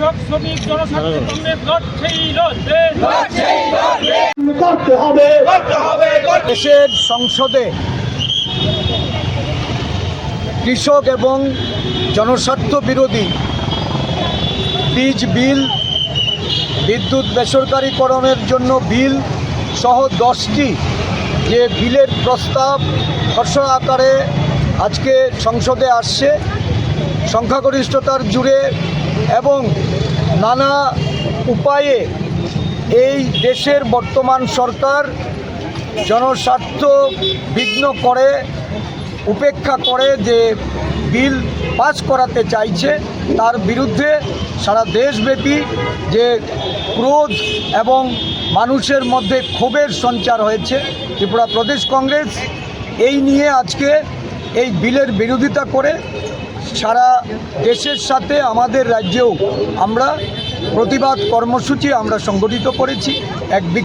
শ্রমিক জনস্বার্থে কংগ্রেস লড়ছেই লড়বে। করতে হবে। দেশের সংসদে কৃষক এবং জনস্বার্থ বিরোধী বীজ বিল বিদ্যুৎ বেসরকারীকরণের জন্য বিল সহ দশটি যে বিলের প্রস্তাব খসড়া আকারে আজকে সংসদে আসছে সংখ্যাগরিষ্ঠতার জুড়ে এবং নানা উপায়ে এই দেশের বর্তমান সরকার জনস্বার্থ বিঘ্ন করে, উপেক্ষা করে যে বিল পাস করাতে চাইছে, তার বিরুদ্ধে সারা দেশব্যাপী যে ক্রোধ এবং মানুষের মধ্যে ক্ষোভের সঞ্চার হয়েছে, ত্রিপুরা প্রদেশ কংগ্রেস এই নিয়ে আজকে এই বিলের বিরোধিতা করে সারা দেশের সাথে আমাদের রাজ্যেও আমরা প্রতিবাদ কর্মসূচি আমরা সংগঠিত করেছি। এক